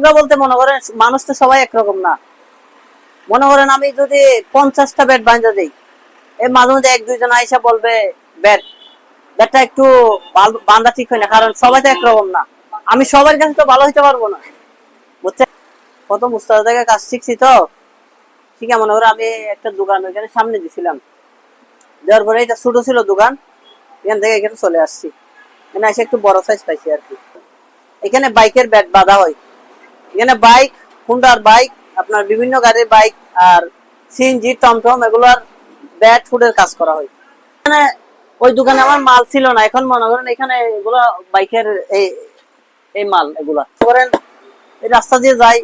ঝগড়া বলতে মনে করেন, মানুষ তো সবাই একরকম না। মনে করেন আমি যদি পঞ্চাশটা ব্যাট বাঁধা দিই এই মাঝে মধ্যে এক দুইজন আইসা বলবে ব্যাট ব্যাটটা একটু বাঁধা ঠিক হয় না, কারণ সবাই তো একরকম না। আমি সবার কাছে তো ভালো হইতে পারব না। বুঝছে কত মুস্তাদ থেকে কাজ শিখছি তো। ঠিক আছে মনে করো আমি একটা দোকান ওইখানে সামনে দিছিলাম। দেওয়ার পরে এটা ছোট ছিল দোকান, এখান থেকে এখানে চলে আসছি। এখানে এসে একটু বড় সাইজ পাইছি আর কি। এখানে বাইকের ব্যাট বাঁধা হয়। এখানে বাইক হুন্ডার বাইক আপনার বিভিন্ন গাড়ির বাইক আর সিএনজি টমটম এগুলার ব্যাট ফুডের কাজ করা হয়। এখানে ওই দোকানে আমার মাল ছিল না, এখন মনে করেন এখানে এগুলা বাইকের এই এই মাল এগুলা। করেন এই রাস্তা দিয়ে যাই,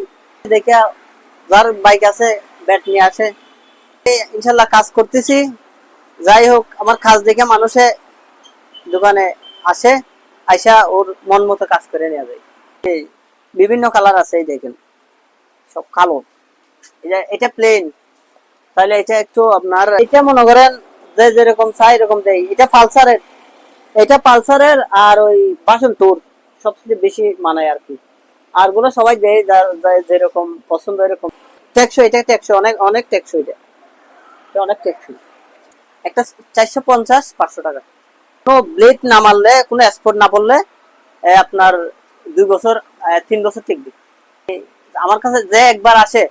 দেখে যার বাইক আছে ব্যাট নিয়ে আসে। ইনশাল্লাহ কাজ করতেছি। যাই হোক, আমার কাজ দেখে মানুষে দোকানে আসে, আইসা ওর মন মতো কাজ করে নেওয়া যায়। বিভিন্ন কালার আছে, এই দেখেন। সব কালো। এটা প্লেন তাহলে এটা একটু আপনার, এটা মনে করেন যে যেরকম চাই এরকম দেয় এটা পালসারের এটা পালসারের আর ওই বাসন টুর সবচেয়ে বেশি মানায় আর কি। আরগুলো সবাই দেয়, যার যার যেরকম পছন্দ এরকম। টেকসই, এটা টেকসই, অনেক অনেক টেকসই এটা অনেক টেকসই। একটা চারশো পঞ্চাশ, পাঁচশো টাকা। কোনো ব্লেড না মারলে, কোনো স্পোর্ট না পড়লে আপনার দুই বছর তিন বছর টিকবে। আমার কাছে যে একবার আসে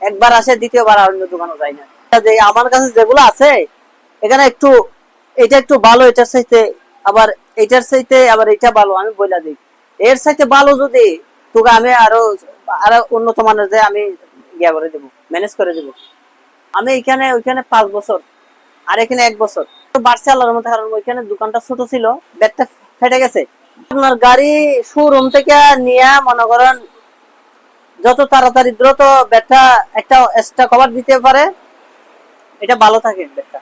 একবার আসে দ্বিতীয়বার আর অন্য দোকানে যায় না। যে আমার কাছে যেগুলো আছে, এখানে একটু, এটা একটু ভালো, এটার চাইতে আবার, এটার চাইতে আবার এটা ভালো, আমি বইলা দিই। এর চাইতে ভালো যদি তোকে আমি আরও আরও উন্নত মানের যে আমি ইয়া করে দেবো ম্যানেজ করে দেবো। আমি এখানে, ওইখানে পাঁচ বছর, আর এখানে এক বছর। বাড়ছে আল্লাহর মতো কারণ ওইখানে দোকানটা ছোট ছিল, ব্যাগটা ফেটে গেছে। আপনার গাড়ি শোরুম থেকে নিয়ে মনে করেন যত তাড়াতাড়ি দ্রুত ব্যাটটা একটা এক্সট্রা কভার দিতে পারে, এটা ভালো থাকে ব্যাগটা